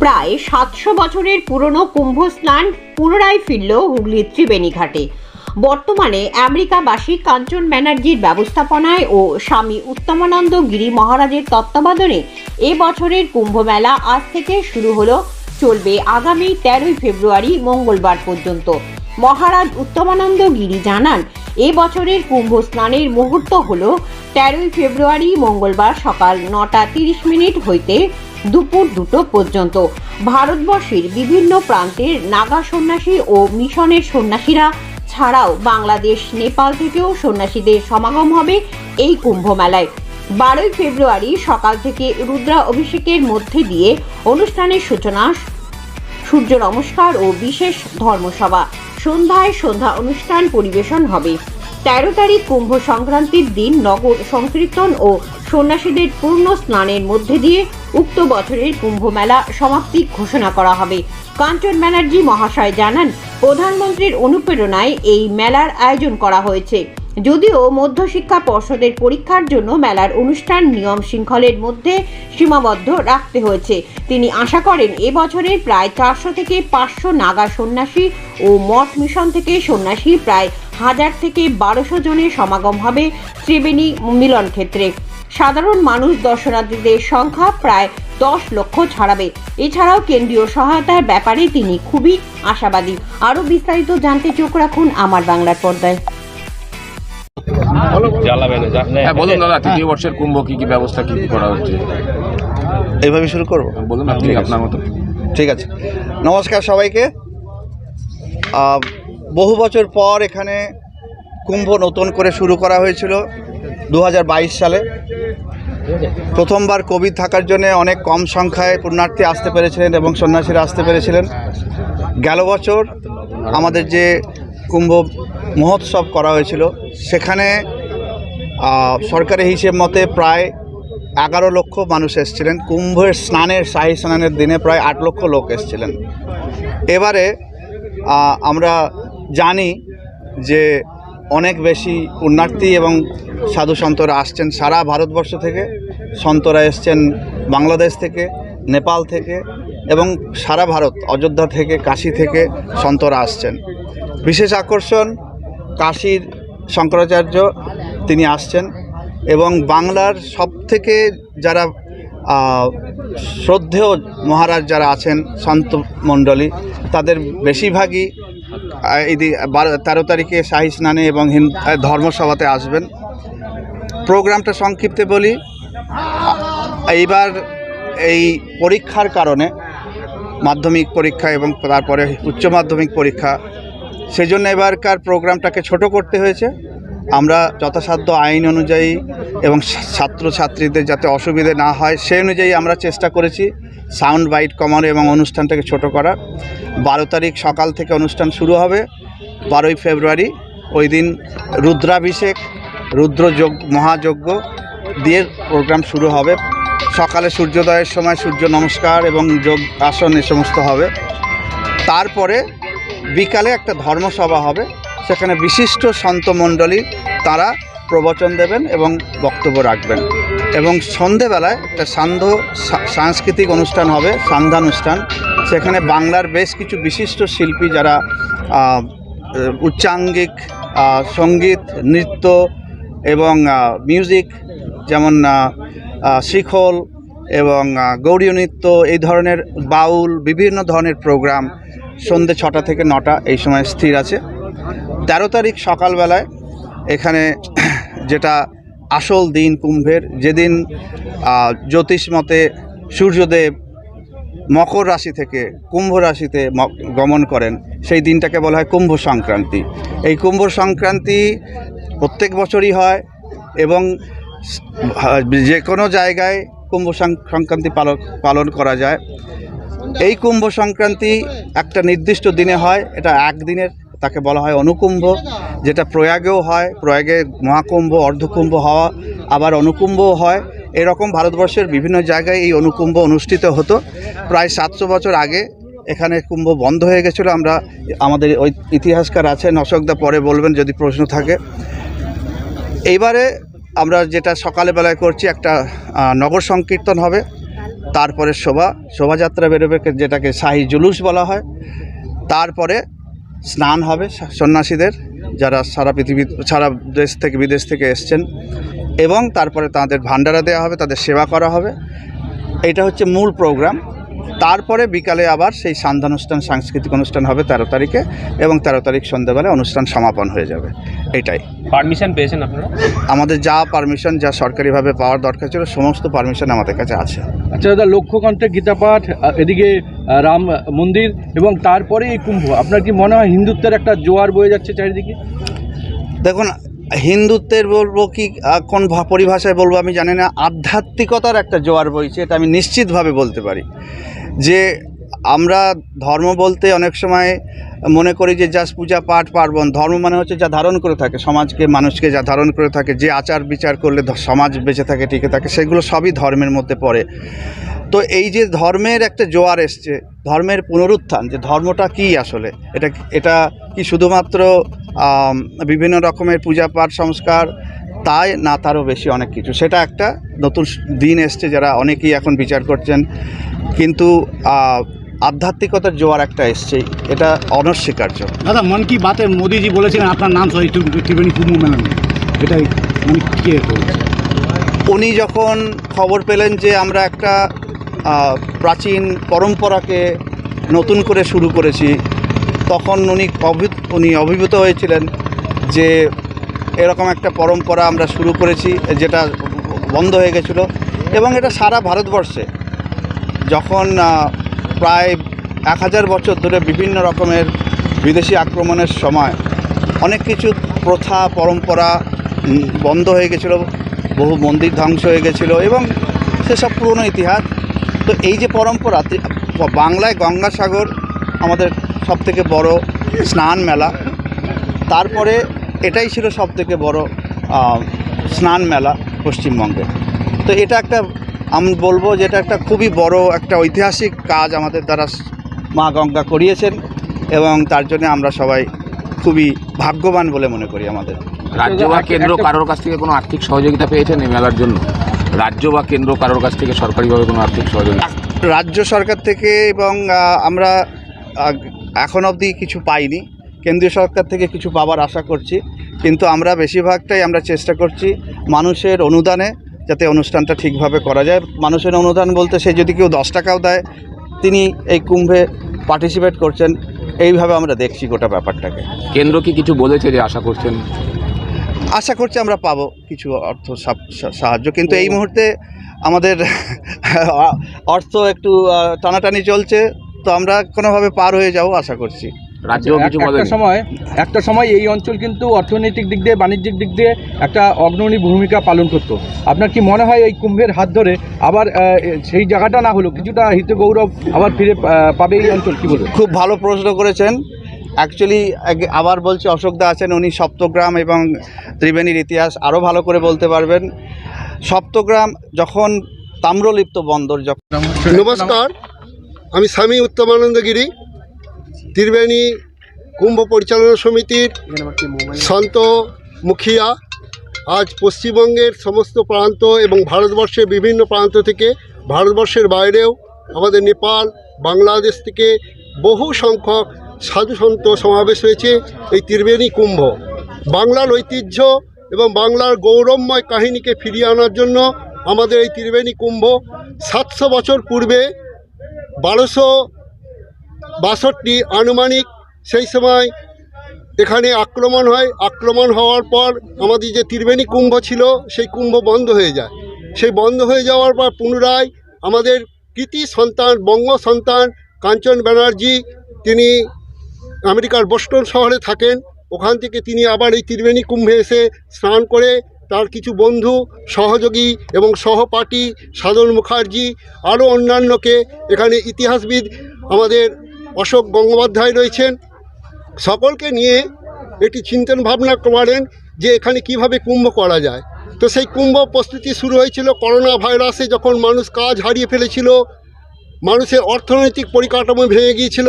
প্রায় সাতশো বছরের পুরনো কুম্ভ স্নান পুনরায় ফিরল হুগলির ত্রিবেণী ঘাটে বর্তমানে আমেরিকাবাসী কাঞ্চন ব্যানার্জির ব্যবস্থাপনায় ও স্বামী উত্তমানন্দ গিরি মহারাজের তত্ত্বাবধানে এ বছরের কুম্ভ মেলা আজ থেকে শুরু হলো। চলবে আগামী তেরোই ফেব্রুয়ারি মঙ্গলবার পর্যন্ত। মহারাজ উত্তমানন্দ গিরি জানান, এ বছরের কুম্ভ স্নানের মুহূর্ত হল তেরোই ফেব্রুয়ারি মঙ্গলবার সকাল নটা তিরিশ মিনিট হইতে দুপুর দুটো পর্যন্ত। ভারতবর্ষের বিভিন্ন প্রান্তের নাগা সন্ন্যাসী ও মিশনের সন্ন্যাসীরা ছাড়াও বাংলাদেশ, নেপাল থেকেও সন্ন্যাসীদের সমাগম হবে এই কুম্ভ মেলায় বারোই ফেব্রুয়ারি সকাল থেকে রুদ্রা অভিষেকের মধ্যে দিয়ে অনুষ্ঠানের সূচনা, সূর্য নমস্কার ও বিশেষ ধর্মসভা। সন্ধ্যায় সন্ধ্যা অনুষ্ঠান পরিবেশন হবে। তেরো তারিখ কুম্ভ সংক্রান্তির দিন নগর সংকীর্তন ও সন্ন্যাসীদের পূর্ণ স্নানের মধ্যে দিয়ে উক্ত বছরের কুম্ভ মেলা সমাপ্তি ঘোষণা করা হবে। কাঞ্চন ব্যানার্জি মহাশয় জানান, প্রধানমন্ত্রীর অনুপ্রেরণায় এই মেলার আয়োজন করা হয়েছে। যদিও মধ্যশিক্ষা পর্ষদের পরীক্ষার জন্য মেলার অনুষ্ঠান নিয়ম শৃঙ্খলের মধ্যে সীমাবদ্ধ রাখতে হয়েছে। তিনি আশা করেন এবছরের প্রায় চারশো থেকে পাঁচশো নাগা সন্ন্যাসী ও মঠ মিশন থেকে সন্ন্যাসী প্রায় হাজার থেকে বারোশো জনের সমাগম হবে ত্রিবেণী মিলন ক্ষেত্রে। সাধারণ মানুষ দর্শনার্থীদের সংখ্যা প্রায় দশ লক্ষ ছাড়াবে। এছাড়াও কেন্দ্রীয় সহায়তার ব্যাপারে তিনি খুবই আশাবাদী। আরও বিস্তারিত জানতে চোখ রাখুন আমার বাংলার পর্দায়। হ্যাঁ বলুন দাদা তৃতীয় বর্ষের কুম্ভ কি কি ব্যবস্থা কি করা হচ্ছে? এইভাবে শুরু করব? বলুন আপনি ঠিক আছে। আপনার মতো। ঠিক আছে। নমস্কার সবাইকে। আহ, বহু বছর পর এখানে কুম্ভ নতুন করে শুরু করা হয়েছিল দু হাজার বাইশ সালে। প্রথমবার কোভিড থাকার জন্য অনেক কম সংখ্যায় পুণ্যার্থী আসতে পেরেছিলেন এবং সন্ন্যাসীরা আসতে পেরেছিলেন। গেল বছর আমাদের যে কুম্ভ মহোৎসব করা হয়েছিল, সেখানে সরকারি হিসেব মতে প্রায় এগারো লক্ষ মানুষ এসেছিলেন। কুম্ভের স্নানের, শাহী স্নানের দিনে প্রায় আট লক্ষ লোক এসেছিলেন। এবারে আমরা জানি যে অনেক বেশি পুণ্যার্থী এবং সাধু সন্তরা আসছেন সারা ভারতবর্ষ থেকে। সন্তরা এসছেন বাংলাদেশ থেকে, নেপাল থেকে এবং সারা ভারত, অযোধ্যা থেকে, কাশী থেকে সন্তরা আসছেন। বিশেষ আকর্ষণ কাশীর শঙ্করাচার্য তিনি আসছেন এবং বাংলার সব থেকে যারা শ্রদ্ধেয় মহারাজ যারা আছেন, সন্ত মণ্ডলী, তাদের বেশিরভাগই এই বারো তেরো তারিখে শাহী স্নানে এবং ধর্মসভাতে আসবেন। প্রোগ্রামটা সংক্ষিপ্তে বলি। এইবার এই পরীক্ষার কারণে মাধ্যমিক পরীক্ষা এবং তারপরে উচ্চ মাধ্যমিক পরীক্ষা, সেজন্য এবারকার প্রোগ্রামটাকে ছোট করতে হয়েছে। আমরা যথাসাধ্য আইন অনুযায়ী এবং ছাত্রছাত্রীদের যাতে অসুবিধে না হয় সেই অনুযায়ী আমরা চেষ্টা করেছি সাউন্ড বাইট কমানো এবং অনুষ্ঠানটাকে ছোট করা। বারো তারিখ সকাল থেকে অনুষ্ঠান শুরু হবে, বারোই ফেব্রুয়ারি। ওই দিন রুদ্রাভিষেক, রুদ্রযোগ, মহাযজ্ঞ দিয়ে প্রোগ্রাম শুরু হবে। সকালে সূর্যোদয়ের সময় সূর্য নমস্কার এবং যোগ আসন এ সমস্ত হবে। তারপরে বিকালে একটা ধর্মসভা হবে। সেখানে বিশিষ্ট সন্তমণ্ডলী তারা প্রবচন দেবেন এবং বক্তব্য রাখবেন। এবং সন্ধেবেলায় একটা সান্ধ্য সাংস্কৃতিক অনুষ্ঠান হবে, সান্ধ্যানুষ্ঠান। সেখানে বাংলার বেশ কিছু বিশিষ্ট শিল্পী যারা উচ্চাঙ্গিক সংগীত, নৃত্য এবং মিউজিক যেমন শিখল এবং গৌড়ীয় নৃত্য এই ধরনের বাউল বিভিন্ন ধরনের প্রোগ্রাম সন্ধ্যে ছটা থেকে নটা এই সময় স্থির আছে। তেরো তারিখ সকালবেলায় এখানে যেটা আসল দিন কুম্ভের, যেদিন জ্যোতিষ মতে সূর্যদেব মকর রাশি থেকে কুম্ভ রাশিতে গমন করেন, সেই দিনটাকে বলা হয় কুম্ভ সংক্রান্তি। এই কুম্ভ সংক্রান্তি প্রত্যেক বছরই হয় এবং যে কোনো জায়গায় কুম্ভ সংক্রান্তি পালন পালন করা যায়। এই কুম্ভ সংক্রান্তি একটা নির্দিষ্ট দিনে হয়, এটা একদিনের তাকে বলা হয় অনুকুম্ভ, যেটা প্রয়াগেও হয়, প্রয়াগে মহাকুম্ভ, অর্ধকুম্ভ হওয়া, আবার অনুকুম্ভও হয়। এরকম ভারতবর্ষের বিভিন্ন জায়গায় এই অনুকুম্ভ অনুষ্ঠিত হতো। প্রায় সাতশো বছর আগে এখানে কুম্ভ বন্ধ হয়ে গেছিল। আমরা আমাদের ওই ইতিহাসকার আছেন অশোকদা পরে বলবেন যদি প্রশ্ন থাকে। এইবারে আমরা যেটা সকালে বেলায় করছি, একটা নগর সংকীর্তন হবে। তারপরে শোভা, শোভাযাত্রা বেরোবে, যেটাকে শাহী জুলুস বলা হয়। তারপরে স্নান হবে সন্ন্যাসীদের যারা সারা পৃথিবী, সারা দেশ থেকে, বিদেশ থেকে এসছেন। এবং তারপরে তাদের ভান্ডারা দেওয়া হবে, তাদের সেবা করা হবে। এটা হচ্ছে মূল প্রোগ্রাম। তারপরে বিকালে আবার সেই সান্ধ্যানুষ্ঠান সাংস্কৃতিক অনুষ্ঠান হবে তেরো তারিখে এবং তেরো তারিখ সন্ধ্যাবেলায় অনুষ্ঠান সমাপন হয়ে যাবে। এটাই। পারমিশন পেয়েছেন আপনারা? আমাদের যা পারমিশন যা সরকারিভাবে পাওয়ার দরকার ছিল সমস্ত পারমিশন আমাদের কাছে আছে। আচ্ছা দাদা লক্ষ্যকণ্ঠে গীতাপাঠ এদিকে রাম মন্দির এবং তারপরে এই কুম্ভ। আপনার কি মনে হয় হিন্দুত্বের একটা জোয়ার বয়ে যাচ্ছে চারিদিকে? দেখুন হিন্দুত্বের বলব কি কোন পরিভাষায় বলব আমি জানি না, আধ্যাত্মিকতার একটা জোয়ার বইছে, এটা আমি নিশ্চিতভাবে বলতে পারি। যে আমরা ধর্ম বলতে অনেক সময় মনে করি যে জাস্ট পূজা, পাঠ, পার্বণ। ধর্ম মানে হচ্ছে যা ধারণ করে থাকে, সমাজকে, মানুষকে যা ধারণ করে থাকে, যে আচার বিচার করলে সমাজ বেঁচে থাকে, টিকে থাকে, সেগুলো সবই ধর্মের মধ্যে পড়ে। তো এই যে ধর্মের একটা জোয়ার এসছে, ধর্মের পুনরুত্থান, যে ধর্মটা কি আসলে? এটা এটা কি শুধুমাত্র বিভিন্ন রকমের পূজা, পাঠ, সংস্কার? তাই না, তারও বেশি অনেক কিছু। সেটা একটা নতুন দিন এসছে, যারা অনেকেই এখন বিচার করছেন। কিন্তু আধ্যাত্মিকতার জোয়ার একটা এসছে এটা অনস্বীকার্য দাদা মন কি বাতে মোদিজি বলেছিলেন আপনার নাম সহ ত্রিবেণী কুম্ভ মেলা নিয়ে এটাই মানে কে উনি যখন খবর পেলেন যে আমরা একটা প্রাচীন পরম্পরাকে নতুন করে শুরু করেছি তখন উনি অভি- উনি অভিভূত হয়েছিলেন যে এরকম একটা পরম্পরা আমরা শুরু করেছি যেটা বন্ধ হয়ে গেছিল। এবং এটা সারা ভারতবর্ষে যখন প্রায় এক হাজার বছর ধরে বিভিন্ন রকমের বিদেশি আক্রমণের সময় অনেক কিছু প্রথা, পরম্পরা বন্ধ হয়ে গেছিল, বহু মন্দির ধ্বংস হয়ে গেছিল এবং সেসব পুরনো ইতিহাস। তো এই যে পরম্পরা বাংলায় গঙ্গাসাগর আমাদের সবথেকে বড় স্নান মেলা। তারপরে এটাই ছিল সবথেকে বড় স্নান মেলা পশ্চিমবঙ্গে। তো এটা একটা আমি বলব যে এটা একটা খুবই বড় একটা ঐতিহাসিক কাজ আমাদের দ্বারা মা গঙ্গা করিয়েছেন এবং তার জন্য আমরা সবাই খুবই ভাগ্যবান বলে মনে করি আমাদের। রাজ্য বা কেন্দ্র কারোর কাছ থেকে কোনো আর্থিক সহযোগিতা পেয়েছেন এই মেলার জন্য? রাজ্য বা কেন্দ্র কারোর কাছ থেকে সরকারিভাবে কোনো আর্থিক সহযোগিতা? রাজ্য সরকার থেকে এবং আমরা এখন অবধি কিছু পাইনি। কেন্দ্রীয় সরকার থেকে কিছু পাবার আশা করছি। কিন্তু আমরা বেশিরভাগটাই আমরা চেষ্টা করছি মানুষের অনুদানে যাতে অনুষ্ঠানটা ঠিকভাবে করা যায়। মানুষের অনুদান বলতে সে যদি কেউ দশ টাকাও দেয় তিনি এই কুম্ভে পার্টিসিপেট করছেন। এইভাবে আমরা দেখছি গোটা ব্যাপারটাকে। কেন্দ্র কি কিছু বলেছে যে আশা করছেন? আশা করছি আমরা পাবো কিছু অর্থ সাহায্য। কিন্তু এই মুহূর্তে আমাদের অর্থ একটু টানাটানি চলছে। তো আমরা কোনোভাবে পার হয়ে যাব আশা করছি। রাজ্যও কিছু একটা সময় একটা সময় এই অঞ্চল কিন্তু অর্থনৈতিক দিক দিয়ে বাণিজ্যিক দিক দিয়ে একটা অগ্রণী ভূমিকা পালন করতো। আপনার কি মনে হয় এই কুম্ভের হাত ধরে আবার সেই জায়গাটা না হলো কিছুটা হিত গৌরব আবার ফিরে পাবে এই অঞ্চল কি বলবেন? খুব ভালো প্রশ্ন করেছেন। অ্যাকচুয়ালি আবার বলছি অশোকদা আছেন উনি সপ্তগ্রাম এবং ত্রিবেণীর ইতিহাস আরও ভালো করে বলতে পারবেন। সপ্তগ্রাম যখন তাম্রলিপ্ত বন্দর যখন নমস্কার আমি স্বামী উত্তমানন্দগিরি ত্রিবেণী কুম্ভ পরিচালনা সমিতির সন্ত মুখিয়া আজ পশ্চিমবঙ্গের সমস্ত প্রান্ত এবং ভারতবর্ষের বিভিন্ন প্রান্ত থেকে ভারতবর্ষের বাইরেও আমাদের নেপাল, বাংলাদেশ থেকে বহু সংখ্যক সাধু সন্ত সমাবেশ হয়েছে এই ত্রিবেণী কুম্ভ। বাংলার ঐতিহ্য এবং বাংলার গৌরবময় কাহিনীকে ফিরিয়ে আনার জন্য আমাদের এই ত্রিবেণী কুম্ভ সাতশো বছর পূর্বে বারোশো বাষট্টি আনুমানিক সেই সময় এখানে আক্রমণ হয়। আক্রমণ হওয়ার পর আমাদের যে ত্রিবেণী কুম্ভ ছিল, সেই কুম্ভ বন্ধ হয়ে যায়। সেই বন্ধ হয়ে যাওয়ার পর পুনরায় আমাদের কৃতি সন্তান, বঙ্গ সন্তান কাঞ্চন ব্যানার্জি, তিনি আমেরিকার বোস্টন শহরে থাকেন। ওখান থেকে তিনি আবার এই ত্রিবেণী কুম্ভে এসে স্নান করে তার কিছু বন্ধু, সহযোগী এবং সহপাঠী সাধন মুখার্জি, আরও অন্যান্যকে এখানে ইতিহাসবিদ আমাদের অশোক গঙ্গোপাধ্যায় রয়েছেন। সকলকে নিয়ে এটি চিন্তন ভাবনা করেন যে এখানে কীভাবে কুম্ভ করা যায়। তো সেই কুম্ভ প্রস্তুতি শুরু হয়েছিল করোনা ভাইরাসে যখন মানুষ কাজ হারিয়ে ফেলেছিল, মানুষের অর্থনৈতিক পরিকাঠামো ভেঙে গিয়েছিল,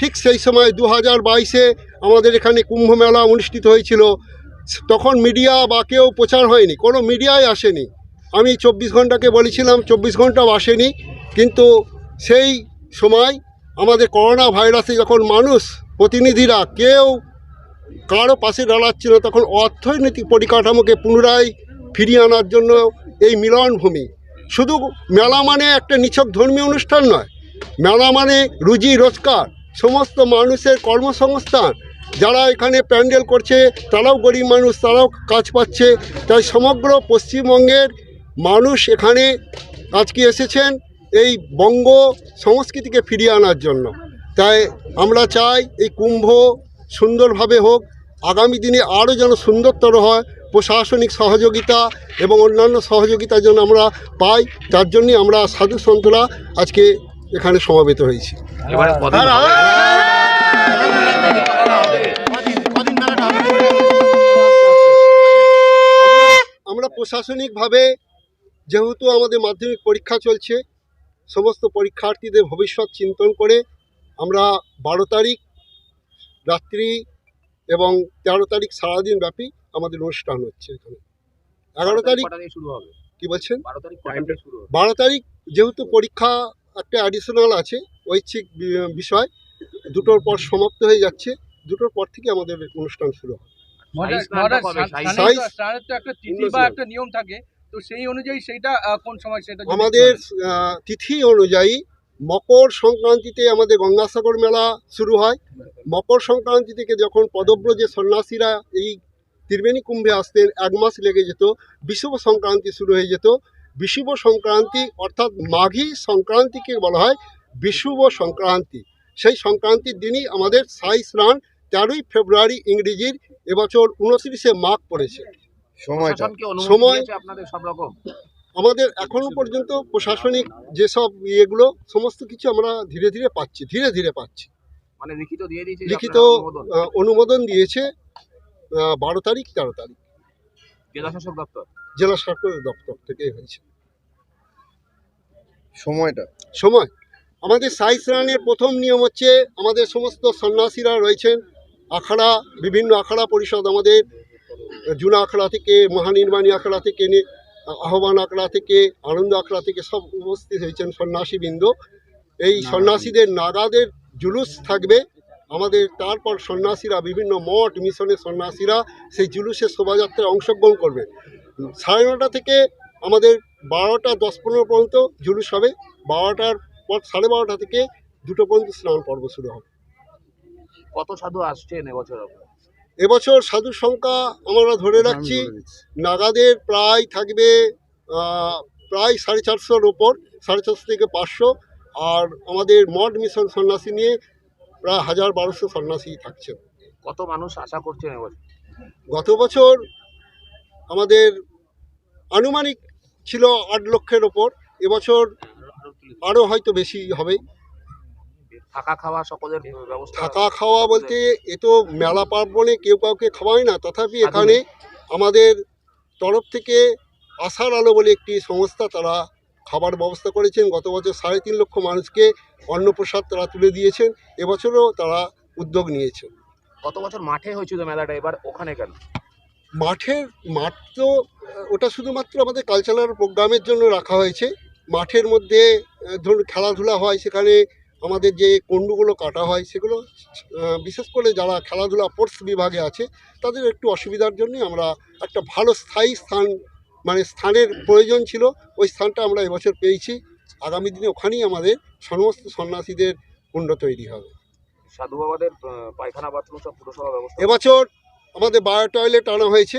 ঠিক সেই সময় দু হাজার বাইশে আমাদের এখানে কুম্ভ মেলা অনুষ্ঠিত হয়েছিল। তখন মিডিয়া বা কেউ প্রচার হয়নি, কোনো মিডিয়ায় আসেনি। আমি চব্বিশ ঘন্টাকে বলেছিলাম, চব্বিশ ঘন্টাও আসেনি, কিন্তু সেই সময় আমাদের করোনা ভাইরাসে যখন মানুষ, প্রতিনিধিরা কেউ কারও পাশে দাঁড়াচ্ছিল তখন অর্থনৈতিক পরিকাঠামোকে পুনরায় ফিরিয়ে আনার জন্য এই মিলনভূমি। শুধু মেলা মানে একটা নিছক ধর্মীয় অনুষ্ঠান নয়, মেলা মানে রুজি রোজগার। সমস্ত মানুষের কর্মসংস্থান, যারা এখানে প্যান্ডেল করছে, তারাও গরিব মানুষ, তারাও কাজ পাচ্ছে। তাই সমগ্র পশ্চিমবঙ্গের মানুষ এখানে আজকে এসেছেন। এই বঙ্গ সংস্কৃতিকে ফিরিয়ে আনার জন্য। তাই আমরা চাই এই কুম্ভ সুন্দরভাবে হোক আগামী দিনে আরও যেন সুন্দরতর হয় প্রশাসনিক সহযোগিতা এবং অন্যান্য সহযোগিতা যেন আমরা পাই তার জন্যই আমরা সাধু সন্তরা আজকে এখানে সমাবেত হয়েছি। আমরা প্রশাসনিকভাবে যেহেতু আমাদের মাধ্যমিক পরীক্ষা চলছে সমস্ত পরীক্ষার্থীদের ভবিষ্যৎ চিন্তন করে আমরা বারো তারিখ রাত্রি এবং তেরো তারিখ সারাদিন ব্যাপী আমাদের অনুষ্ঠান হচ্ছে এখানে। এগারো তারিখ শুরু হবে? কি বলছেন? বারো তারিখ যেহেতু পরীক্ষা একটা অ্যাডিশনাল আছে ঐচ্ছিক বিষয় দুটোর পর সমাপ্ত হয়ে যাচ্ছে দুটোর পর থেকে আমাদের অনুষ্ঠান শুরু হবে। একটা নিয়ম থাকে। তো সেই অনুযায়ী সেইটা কোন সময় সেটা আমাদের তিথি অনুযায়ী মকর সংক্রান্তিতে আমাদের গঙ্গাসাগর মেলা শুরু হয়। মকর সংক্রান্তি থেকে যখন পদব্রজে সন্ন্যাসীরা এই ত্রিবেণী কুম্ভে আসতেন এক মাস লেগে যেত বিষুব সংক্রান্তি শুরু হয়ে যেত। বিষুব সংক্রান্তি অর্থাৎ মাঘী সংক্রান্তিকে বলা হয় বিষুব সংক্রান্তি। সেই সংক্রান্তির দিনই আমাদের সাই স্নান তেরোই ফেব্রুয়ারি ইংরেজির এবছর উনত্রিশে মাঘ পড়েছে। অনুমতি সময়- আপনাদের সব রকম। আমাদের এখনও পর্যন্ত প্রশাসনিক যেসব ইয়েগুলো সমস্ত কিছু আমরা ধীরে ধীরে পাচ্ছি ধীরে ধীরে পাচ্ছি। মানে লিখিত দিয়ে দিয়েছে লিখিত অনুমোদন। দিয়েছে বারো তারিখ তেরো তারিখ। জেলা শাসক দপ্তর? জেলা সরকারের দপ্তর থেকে হয়েছে। সময়টা? সময়। আমাদের সাই স্নানের প্রথম নিয়ম হচ্ছে আমাদের সমস্ত সন্ন্যাসীরা রয়েছেন। আখড়া বিভিন্ন আখড়া পরিষদ আমাদের জুনা আখড়া থেকে মহানির্মাণী আখড়া থেকে নে- আহ্বান আখড়া থেকে আনন্দ আখড়া থেকে সব উপস্থিত হয়েছেন সন্ন্যাসীবৃন্দ। এই সন্ন্যাসীদের নাগাদের জুলুস থাকবে। আমাদের তারপর সন্ন্যাসীরা বিভিন্ন মঠ মিশনের সন্ন্যাসীরা সেই জুলুসের শোভাযাত্রায় অংশগ্রহণ করবে। সাড়ে নটা থেকে আমাদের বারোটা দশ পনেরো পর্যন্ত জুলুস হবে। বারোটার পর সাড়ে বারোটা থেকে দুটো পর্যন্ত স্নান পর্ব শুরু হবে। কত সাধু আসছেন এবছর? এবছর সাধুর সংখ্যা আমরা ধরে রাখছি নাগাদের প্রায় থাকবে প্রায় সাড়ে চারশোর ওপর সাড়ে চারশো থেকে পাঁচশো। আর আমাদের মঠ মিশন সন্ন্যাসী নিয়ে প্রায় হাজার বারোশো সন্ন্যাসী থাকছে। কত মানুষ আশা করছেন এবছর? গত বছর আমাদের আনুমানিক ছিল আট লক্ষের ওপর এবছর আরও হয়তো বেশি হবে। থাকা খাওয়া সকলের ব্যবস্থা থাকা খাওয়া বলতে এ তো মেলা পার্বণে কেউ কাউকে খাওয়ায় না তথাপি এখানে আমাদের তরফ থেকে আশার আলো বলে একটি সংস্থা তারা খাবার ব্যবস্থা করেছেন। গত বছর সাড়ে তিন লক্ষ মানুষকে অন্নপ্রসাদ তারা তুলে দিয়েছেন। এবছরও তারা উদ্যোগ নিয়েছেন। গত বছর মাঠে হয়েছিল মেলাটা এবার ওখানে কেন? মাঠের মাঠ তো ওটা শুধুমাত্র আমাদের কালচারাল প্রোগ্রামের জন্য রাখা হয়েছে। মাঠের মধ্যে ধরুন খেলাধুলা হয় সেখানে আমাদের যে কুণ্ডুগুলো কাটা হয় সেগুলো বিশেষ করে যারা খেলাধুলা স্পোর্টস বিভাগে আছে তাদের একটু অসুবিধার জন্য আমরা একটা ভালো স্থায়ী স্থান মানে স্থানের প্রয়োজন ছিল ওই স্থানটা আমরা এবছর পেয়েছি। আগামী দিনে ওখানেই আমাদের সমস্ত সন্ন্যাসীদের কুণ্ড তৈরি হবে। সাধু বাবাদের পায়খানা বাথরুম সব পুরসভা ব্যবস্থা? এবছর আমাদের বায়ো টয়লেট আনা হয়েছে।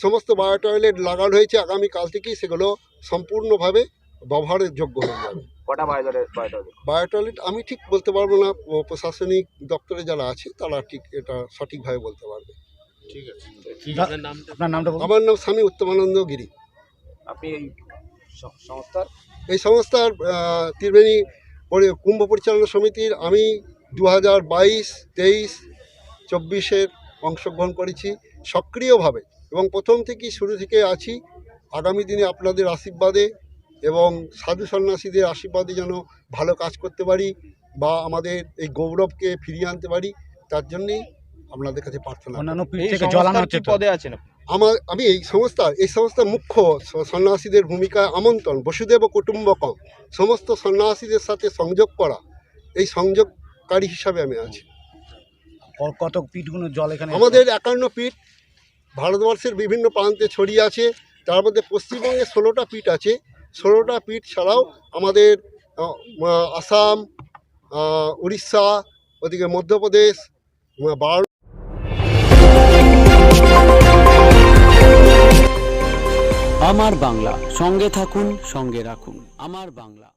সমস্ত বায়ো টয়লেট লাগানো হয়েছে। আগামী কাল থেকেই সেগুলো সম্পূর্ণভাবে ব্যবহারের যোগ্য হয়ে যাবে। কটা বাইরে আমি ঠিক বলতে পারব না প্রশাসনিক দপ্তরে যারা আছে তারা ঠিক এটা সঠিকভাবে বলতে পারবে। আপনার নামটা? আমার নাম স্বামী উত্তমানন্দ গিরি। আপনি এই সংস্থার? এই সংস্থার ত্রিবেণী কুম্ভ পরিচালনা সমিতির আমি দু হাজার বাইশ তেইশ চব্বিশের অংশগ্রহণ করেছি সক্রিয়ভাবে এবং প্রথম থেকেই শুরু থেকে আছি। আগামী দিনে আপনাদের আশীর্বাদে এবং সাধু সন্ন্যাসীদের আশীর্বাদে যেন ভালো কাজ করতে পারি বা আমাদের এই গৌরবকে ফিরিয়ে আনতে পারি তার জন্যেই আপনাদের কাছে প্রার্থনা পদে আছেন আমার আমি এই সংস্থার এই সংস্থার মুখ্য সন্ন্যাসীদের ভূমিকায় আমন্ত্রণ বসুদেব কুটুম্বকম সমস্ত সন্ন্যাসীদের সাথে সংযোগ করা এই সংযোগকারী হিসাবে আমি আছি। কত পিঠগুলো জল এখানে আমাদের একান্ন পীঠ ভারতবর্ষের বিভিন্ন প্রান্তে ছড়িয়ে আছে তার মধ্যে পশ্চিমবঙ্গে ষোলোটা পীঠ আছে ষোলোটা পিঠ ছাড়াও আমাদের আসাম উড়িষ্যা, ওদিকে মধ্যপ্রদেশ বারো আমার বাংলা, সঙ্গে থাকুন, সঙ্গে রাখুন। আমার বাংলা।